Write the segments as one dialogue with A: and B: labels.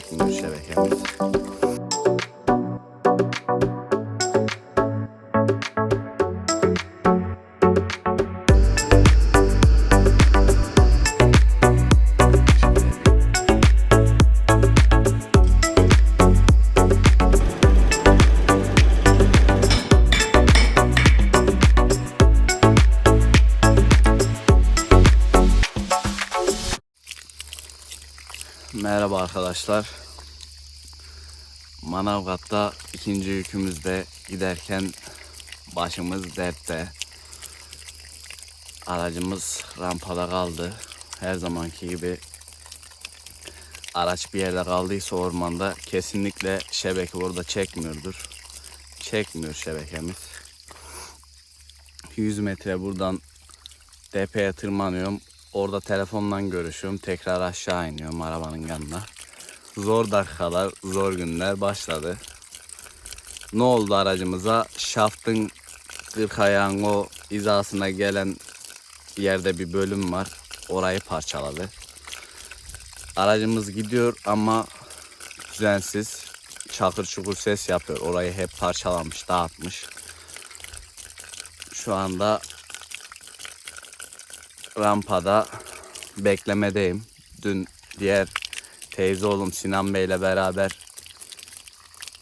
A: çekmiyor şebekemiz. Arkadaşlar. Manavgat'ta ikinci yükümüzde giderken başımız dertte. Aracımız rampada kaldı. Her zamanki gibi araç bir yerde kaldıysa ormanda kesinlikle şebeke orada çekmiyordur. Çekmiyor şebekemiz. 100 metre buradan tepeye tırmanıyorum. Orada telefondan görüşüyorum. Tekrar aşağı iniyorum arabanın yanına. Zor dakikalar, zor günler başladı. Ne oldu aracımıza? Şaftın 40 ayağın o hizasına gelen yerde bir bölüm var. Orayı parçaladı. Aracımız gidiyor ama düzensiz. Çakır çukur ses yapıyor. Orayı hep parçalamış, dağıtmış. Şu anda rampada beklemedeyim. Dün diğer teyze oğlum Sinan Bey ile beraber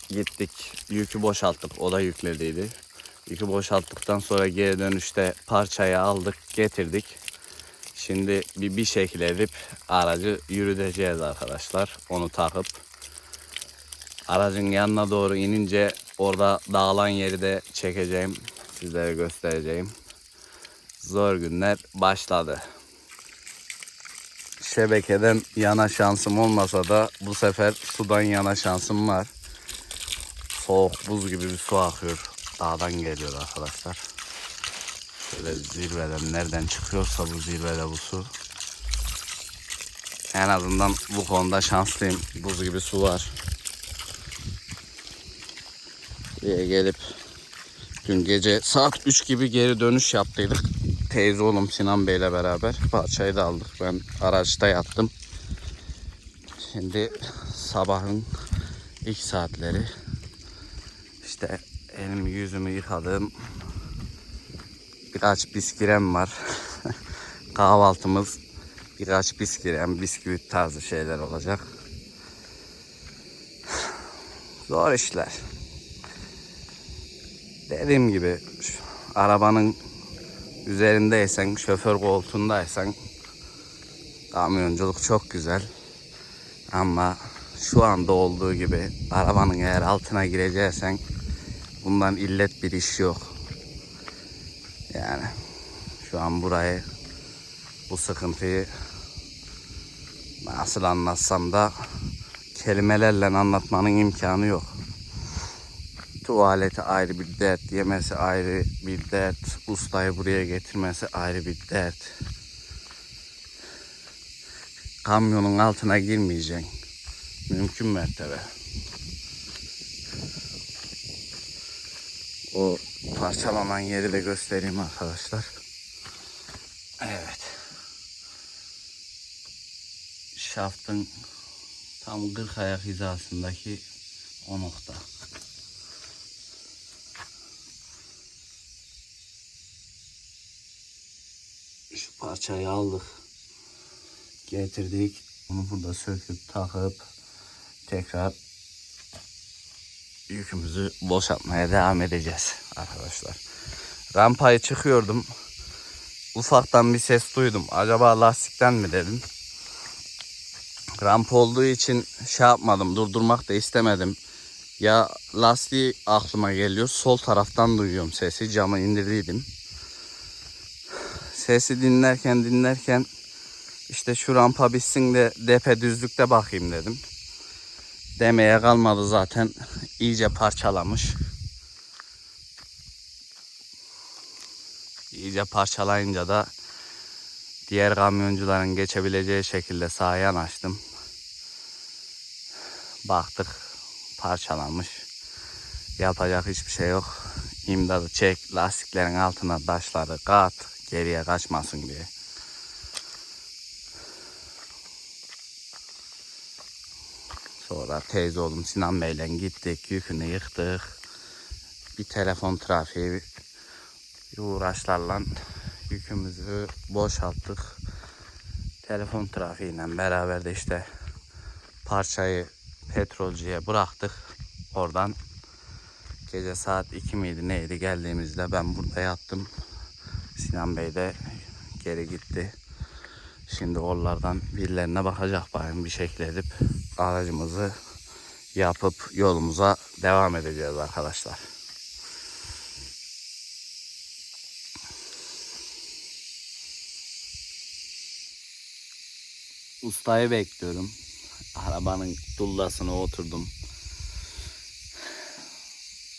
A: gittik. Yükü boşalttık. O da yüklediydi. Yükü boşalttıktan sonra geri dönüşte parçayı aldık, getirdik. Şimdi bir bir şekilde edip aracı yürüteceğiz arkadaşlar. Onu takıp aracın yanına doğru inince orada dağılan yeri de çekeceğim. Sizlere göstereceğim zor günler başladı. Şebekeden yana şansım olmasa da bu sefer sudan yana şansım var. Soğuk buz gibi bir su akıyor. Dağdan geliyor arkadaşlar. Şöyle zirveden nereden çıkıyorsa bu zirvede bu su. En azından bu konuda şanslıyım. Buz gibi su var. Buraya gelip Dün gece saat 3 gibi geri dönüş yaptıydık. Teyze oğlum Sinan Bey'le beraber parçayı da aldık. Ben araçta yattım. Şimdi sabahın ilk saatleri. İşte elimi yüzümü yıkadım. Birkaç biskirem var. Kahvaltımız birkaç biskirem, bisküvit tarzı şeyler olacak. Zor işler. Dediğim gibi arabanın üzerindeysen, şoför koltuğundaysan kamyonculuk çok güzel. Ama şu anda olduğu gibi arabanın eğer altına gireceksen bundan illet bir iş yok. Yani şu an burayı bu sıkıntıyı nasıl anlatsam da kelimelerle anlatmanın imkanı yok. Tuvaleti ayrı bir dert, yemesi ayrı bir dert, ustayı buraya getirmesi ayrı bir dert. Kamyonun altına girmeyeceksin. Mümkün mertebe. O parçalanan yeri de göstereyim arkadaşlar. Evet. Şaftın tam 40 ayak hizasındaki o nokta. Şu parçayı aldık. Getirdik. Onu burada söküp takıp tekrar yükümüzü boşaltmaya devam edeceğiz arkadaşlar. Rampayı çıkıyordum. Ufaktan bir ses duydum. Acaba lastikten mi dedim. Ramp olduğu için şey yapmadım. Durdurmak da istemedim. Ya lastiği aklıma geliyor. Sol taraftan duyuyorum sesi. Camı indirdiydim sesi dinlerken dinlerken işte şu rampa bitsin de depe düzlükte bakayım dedim. Demeye kalmadı zaten. iyice parçalamış. İyice parçalayınca da diğer kamyoncuların geçebileceği şekilde sağa yanaştım. Baktık parçalanmış. Yapacak hiçbir şey yok. İmdadı çek, lastiklerin altına taşları kat, geriye kaçmasın diye. Sonra teyze oğlum Sinan Bey'le gittik. Yükünü yıktık. Bir telefon trafiği uğraşlarla yükümüzü boşalttık. Telefon trafiğiyle beraber de işte parçayı petrolcüye bıraktık. Oradan gece saat 2 miydi neydi geldiğimizde ben burada yattım. Sinan Bey de geri gitti. Şimdi oralardan birilerine bakacak bayım bir şekilde edip aracımızı yapıp yolumuza devam edeceğiz arkadaşlar. Ustayı bekliyorum. Arabanın dullasına oturdum.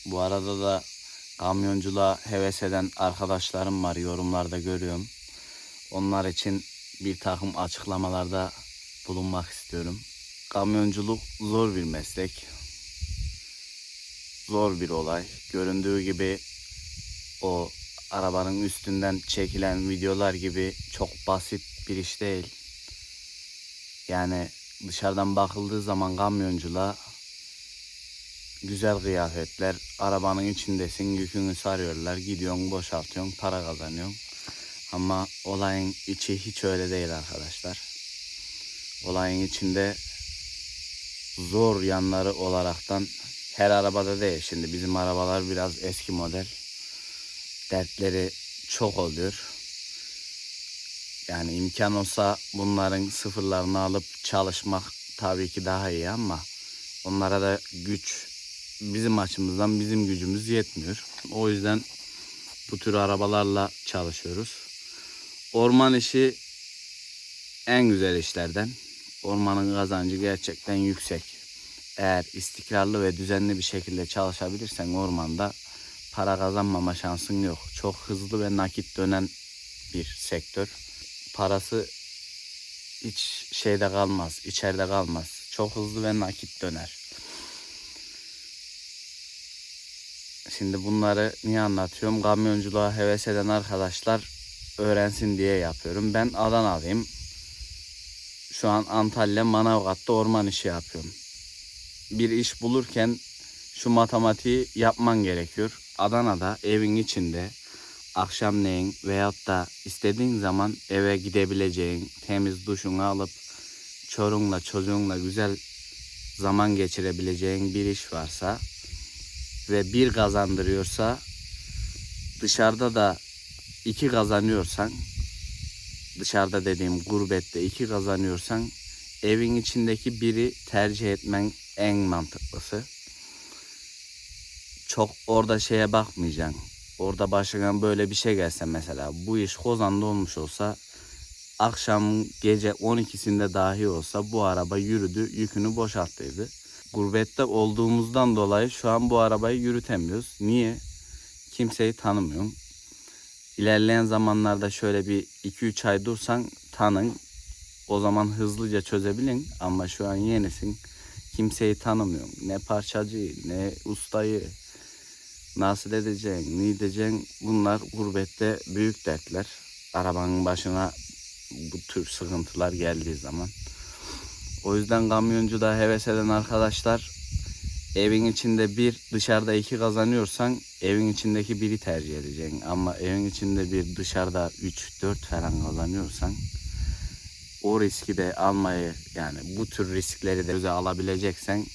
A: Bu arada da kamyonculuğa heves eden arkadaşlarım var. Yorumlarda görüyorum. Onlar için bir takım açıklamalarda bulunmak istiyorum. Kamyonculuk zor bir meslek. Zor bir olay. Göründüğü gibi o arabanın üstünden çekilen videolar gibi çok basit bir iş değil. Yani dışarıdan bakıldığı zaman kamyonculuğa güzel kıyafetler, arabanın içindesin, yükünü sarıyorlar, gidiyorsun, boşaltıyorsun, para kazanıyorsun. Ama olayın içi hiç öyle değil arkadaşlar. Olayın içinde zor yanları olaraktan her arabada değil. Şimdi bizim arabalar biraz eski model. Dertleri çok oluyor. Yani imkan olsa bunların sıfırlarını alıp çalışmak tabii ki daha iyi ama onlara da güç bizim açımızdan bizim gücümüz yetmiyor. O yüzden bu tür arabalarla çalışıyoruz. Orman işi en güzel işlerden. Ormanın kazancı gerçekten yüksek. Eğer istikrarlı ve düzenli bir şekilde çalışabilirsen ormanda para kazanmama şansın yok. Çok hızlı ve nakit dönen bir sektör. Parası hiç şeyde kalmaz, içeride kalmaz. Çok hızlı ve nakit döner. Şimdi bunları niye anlatıyorum? Kamyonculuğa heves eden arkadaşlar öğrensin diye yapıyorum. Ben Adana'lıyım. Şu an Antalya Manavgat'ta orman işi yapıyorum. Bir iş bulurken şu matematiği yapman gerekiyor. Adana'da evin içinde akşamleyin veyahut da istediğin zaman eve gidebileceğin, temiz duşunu alıp çorunla çocuğunla güzel zaman geçirebileceğin bir iş varsa ve bir kazandırıyorsa dışarıda da iki kazanıyorsan dışarıda dediğim gurbette iki kazanıyorsan evin içindeki biri tercih etmen en mantıklısı. Çok orada şeye bakmayacaksın. Orada başına böyle bir şey gelse mesela bu iş Kozan'da olmuş olsa akşam gece 12'sinde dahi olsa bu araba yürüdü yükünü boşalttıydı. Gurbette olduğumuzdan dolayı şu an bu arabayı yürütemiyoruz. Niye? Kimseyi tanımıyorum. İlerleyen zamanlarda şöyle bir 2-3 ay dursan tanın. O zaman hızlıca çözebilin ama şu an yenisin. Kimseyi tanımıyorum. Ne parçacıyı, ne ustayı, nasıl edeceksin, ne edeceksin bunlar gurbette büyük dertler. Arabanın başına bu tür sıkıntılar geldiği zaman. O yüzden kamyoncuda heves eden arkadaşlar evin içinde bir dışarıda iki kazanıyorsan evin içindeki biri tercih edeceksin. Ama evin içinde bir dışarıda 3-4 falan kazanıyorsan o riski de almayı yani bu tür riskleri de göze alabileceksen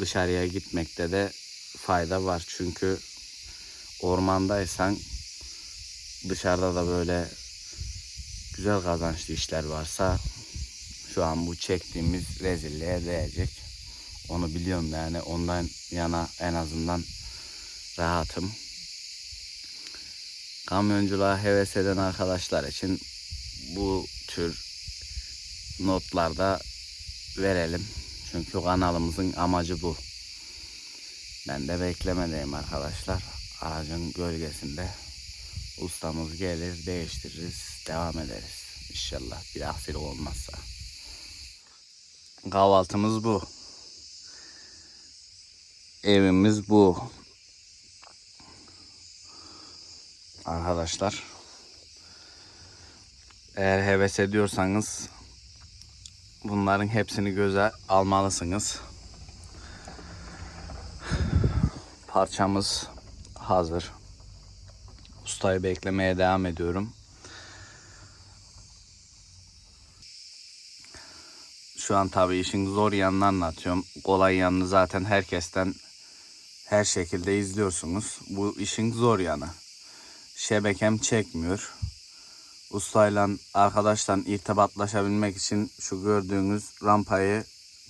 A: dışarıya gitmekte de fayda var. Çünkü ormandaysan dışarıda da böyle güzel kazançlı işler varsa şu an bu çektiğimiz rezilliğe değecek. Onu biliyorum yani ondan yana en azından rahatım. Kamyonculuğa heves eden arkadaşlar için bu tür notlarda verelim. Çünkü kanalımızın amacı bu. Ben de beklemedeyim arkadaşlar. Aracın gölgesinde ustamız gelir, değiştiririz, devam ederiz. İnşallah bir aksilik olmazsa. Kahvaltımız bu. Evimiz bu. Arkadaşlar. Eğer heves ediyorsanız bunların hepsini göze almalısınız. Parçamız hazır. Ustayı beklemeye devam ediyorum. Şu an tabii işin zor yanını anlatıyorum. Kolay yanını zaten herkesten her şekilde izliyorsunuz. Bu işin zor yanı. Şebekem çekmiyor. Ustayla arkadaştan irtibatlaşabilmek için şu gördüğünüz rampayı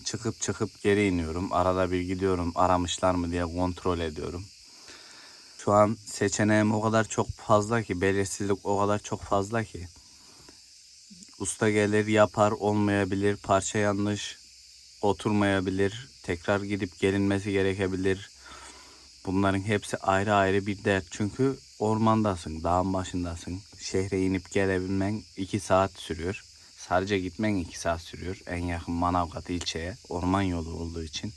A: çıkıp çıkıp geri iniyorum. Arada bir gidiyorum aramışlar mı diye kontrol ediyorum. Şu an seçeneğim o kadar çok fazla ki belirsizlik o kadar çok fazla ki. Usta gelir yapar olmayabilir parça yanlış oturmayabilir tekrar gidip gelinmesi gerekebilir. Bunların hepsi ayrı ayrı bir dert çünkü ormandasın dağın başındasın şehre inip gelebilmen 2 saat sürüyor. Sadece gitmen 2 saat sürüyor en yakın Manavgat ilçeye orman yolu olduğu için.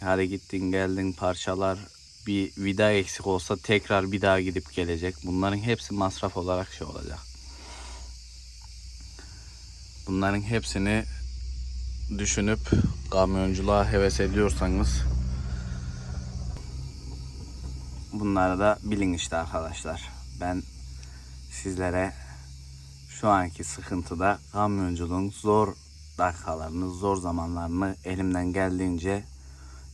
A: Hadi gittin geldin parçalar bir vida eksik olsa tekrar bir daha gidip gelecek. Bunların hepsi masraf olarak şey olacak. Bunların hepsini düşünüp kamyonculuğa heves ediyorsanız bunları da bilin işte arkadaşlar. Ben sizlere şu anki sıkıntıda kamyonculuğun zor dakikalarını, zor zamanlarını elimden geldiğince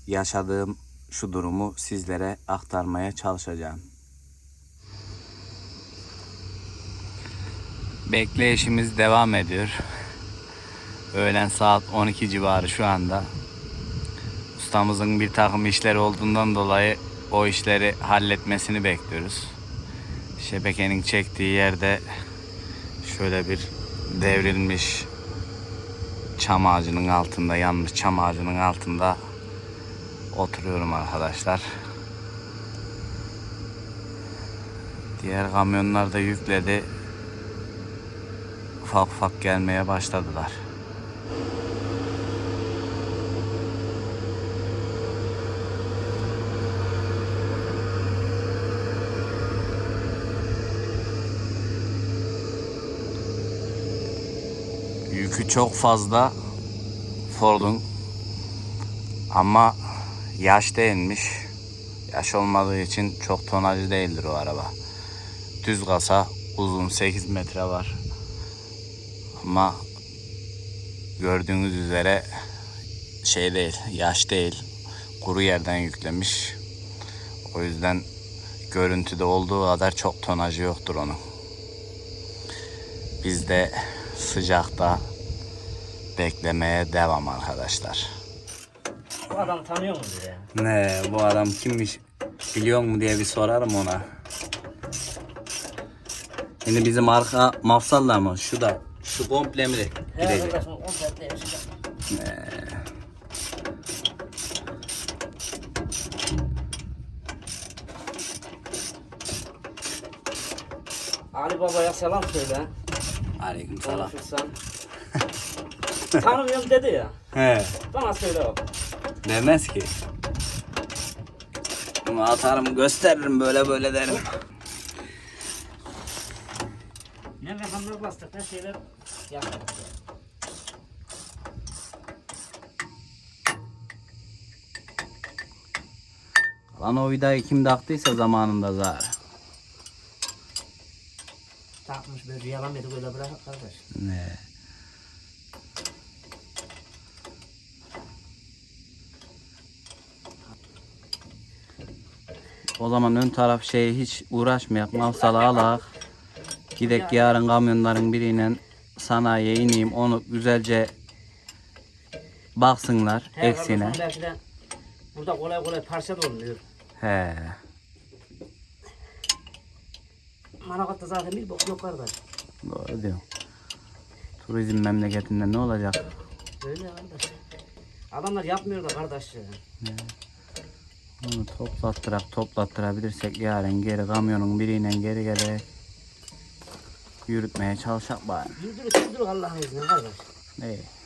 A: yaşadığım şu durumu sizlere aktarmaya çalışacağım. Bekleyişimiz devam ediyor. Öğlen saat 12 civarı şu anda. Ustamızın bir takım işleri olduğundan dolayı o işleri halletmesini bekliyoruz. Şebekenin çektiği yerde şöyle bir devrilmiş çam ağacının altında, yanmış çam ağacının altında oturuyorum arkadaşlar. Diğer kamyonlar da yükledi. Ufak ufak gelmeye başladılar. Yükü çok fazla Ford'un ama yaş değilmiş. Yaş olmadığı için çok tonajlı değildir o araba. Düz kasa uzun 8 metre var. Ama gördüğünüz üzere şey değil, yaş değil. Kuru yerden yüklemiş. O yüzden görüntüde olduğu kadar çok tonajı yoktur onun. Biz de sıcakta beklemeye devam arkadaşlar.
B: Bu adamı tanıyor musun ya?
A: Ne bu adam kimmiş biliyor mu diye bir sorarım ona. Şimdi bizim arka mafsalla mı? Şu da şu komple mi gidecek?
B: arkadaşım 10 saatte yaşayacak. Ali Baba'ya selam söyle.
A: Aleyküm selam.
B: Konuşursan. Tanımıyorum dedi ya.
A: He
B: Bana söyle bak.
A: demez ki. Bunu atarım gösteririm böyle böyle derim.
B: Ne rakamlar bastık ne şeyler yaptık.
A: Lan o vidayı kim taktıysa zamanında zaten.
B: Takmış böyle yalan dedi böyle bırak kardeş.
A: Ne? O zaman ön taraf şeye hiç uğraşmayak. Mafsala alak. Gidek yarın kamyonların biriyle sanayiye ineyim. Onu güzelce baksınlar
B: He
A: eksiğine.
B: kardeşim belki de burada kolay kolay parça da olmuyor.
A: He.
B: Manavgat'ta zaten bir bok yok kardeş.
A: Doğru diyorum. Turizm memleketinde ne olacak?
B: Öyle kardeş. Adamlar yapmıyor da kardeş ya.
A: Onu toplattırak toplattırabilirsek yarın geri kamyonun biriyle geri gerek yürütmeye çalışak bari.
B: Yürüdürük yürüdürük Allah'ın izniyle kardeş.
A: İyi.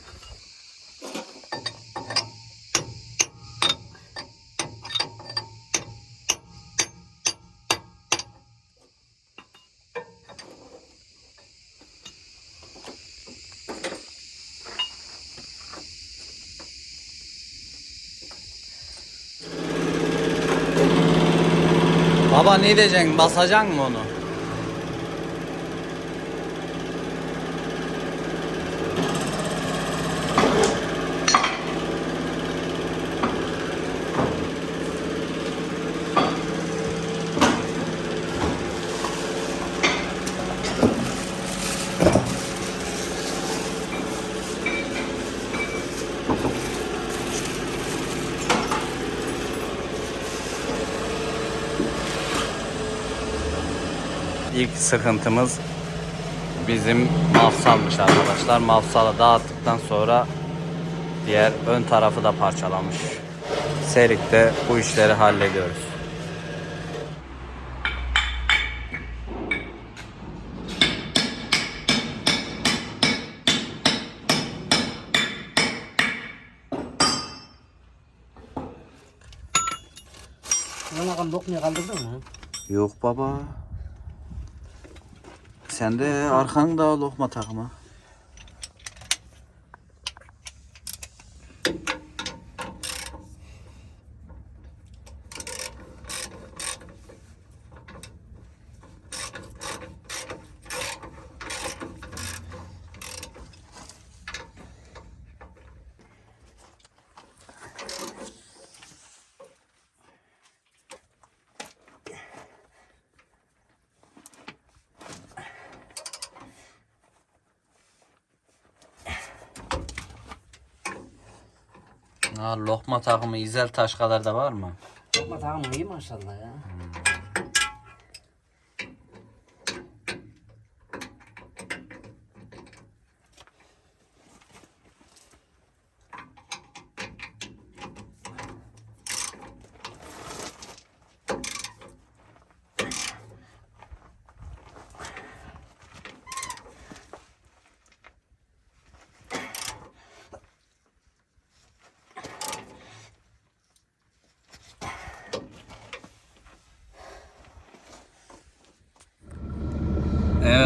A: Baba ne diyeceksin? Basacaksın mı onu? İlk sıkıntımız bizim mafsalmış arkadaşlar. Mafsalı dağıttıktan sonra diğer ön tarafı da parçalamış. Serik'te bu işleri hallediyoruz.
B: Ulan bakalım lokmaya kaldırdın mı?
A: Yok baba. Sen de arkanda lokma takma. Ha, lokma takımı İzel taş da var mı?
B: Lokma tamam iyi maşallah ya.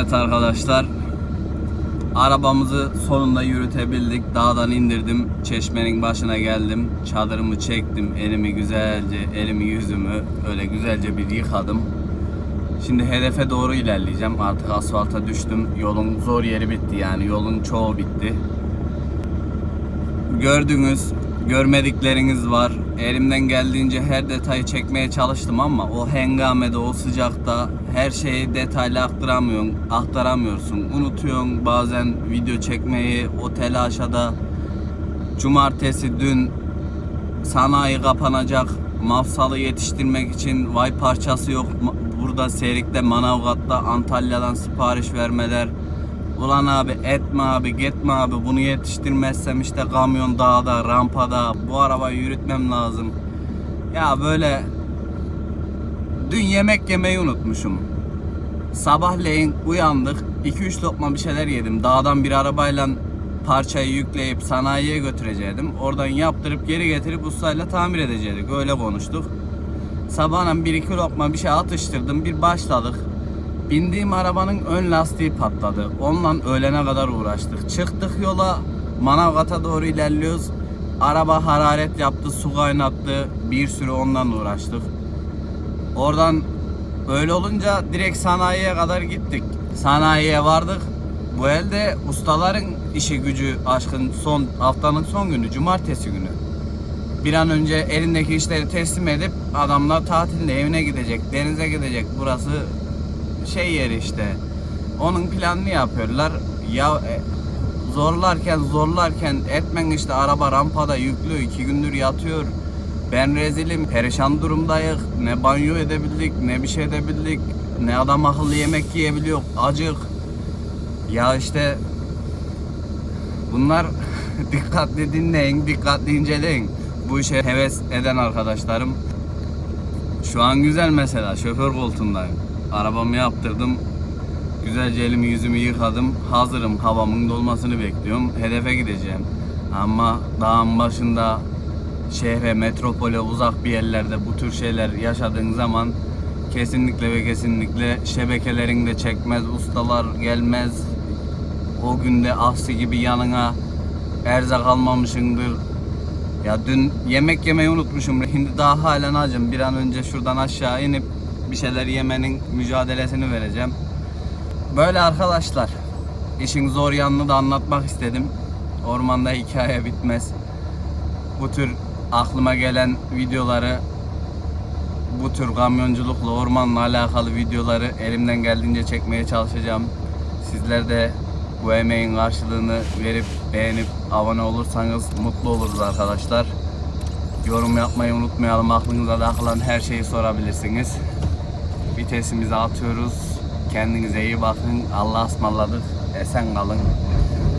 A: Evet arkadaşlar. Arabamızı sonunda yürütebildik. Dağdan indirdim. Çeşmenin başına geldim. Çadırımı çektim. Elimi güzelce, elimi yüzümü öyle güzelce bir yıkadım. Şimdi hedefe doğru ilerleyeceğim. Artık asfalta düştüm. Yolun zor yeri bitti yani. Yolun çoğu bitti. Gördüğünüz, görmedikleriniz var. Elimden geldiğince her detayı çekmeye çalıştım ama o hengamede, o sıcakta her şeyi detaylı aktaramıyorsun, aktaramıyorsun. Unutuyorsun bazen video çekmeyi, o telaşa da cumartesi dün sanayi kapanacak. Mafsalı yetiştirmek için vay parçası yok. Burada Serik'te, Manavgat'ta, Antalya'dan sipariş vermeler. Ulan abi etme abi gitme abi bunu yetiştirmezsem işte kamyon dağda rampada bu arabayı yürütmem lazım. Ya böyle dün yemek yemeyi unutmuşum. Sabahleyin uyandık 2-3 lokma bir şeyler yedim. Dağdan bir arabayla parçayı yükleyip sanayiye götürecektim. Oradan yaptırıp geri getirip ustayla tamir edecektik. Öyle konuştuk. Sabahına bir iki lokma bir şey atıştırdım. Bir başladık. Bindiğim arabanın ön lastiği patladı. Onunla öğlene kadar uğraştık. Çıktık yola Manavgat'a doğru ilerliyoruz. Araba hararet yaptı, su kaynattı. Bir sürü ondan uğraştık. Oradan öyle olunca direkt sanayiye kadar gittik. Sanayiye vardık. Bu elde ustaların işi gücü aşkın son haftanın son günü cumartesi günü. Bir an önce elindeki işleri teslim edip adamlar tatilde evine gidecek, denize gidecek. Burası şey yeri işte. Onun planını yapıyorlar. Ya e, zorlarken zorlarken etmen işte araba rampada yüklü iki gündür yatıyor. Ben rezilim, perişan durumdayız. Ne banyo edebildik, ne bir şey edebildik. Ne adam akıllı yemek yiyebiliyor, acık. Ya işte bunlar dikkatli dinleyin, dikkatli inceleyin. Bu işe heves eden arkadaşlarım. Şu an güzel mesela, şoför koltuğundayım. Arabamı yaptırdım. Güzelce elimi yüzümü yıkadım. Hazırım. Havamın dolmasını bekliyorum. Hedefe gideceğim. Ama dağın başında şehre, metropole uzak bir yerlerde bu tür şeyler yaşadığın zaman kesinlikle ve kesinlikle şebekelerin de çekmez, ustalar gelmez. O günde aksi gibi yanına erzak almamışındır. Ya dün yemek yemeyi unutmuşum. Şimdi daha halen acım. Bir an önce şuradan aşağı inip bir şeyler yemenin mücadelesini vereceğim. Böyle arkadaşlar. İşin zor yanını da anlatmak istedim. Ormanda hikaye bitmez. Bu tür aklıma gelen videoları bu tür kamyonculukla, ormanla alakalı videoları elimden geldiğince çekmeye çalışacağım. Sizler de bu emeğin karşılığını verip beğenip abone olursanız mutlu oluruz arkadaşlar. Yorum yapmayı unutmayalım. Aklınıza takılan her şeyi sorabilirsiniz. Vitesimizi atıyoruz. Kendinize iyi bakın. Allah'a ısmarladık. Esen kalın.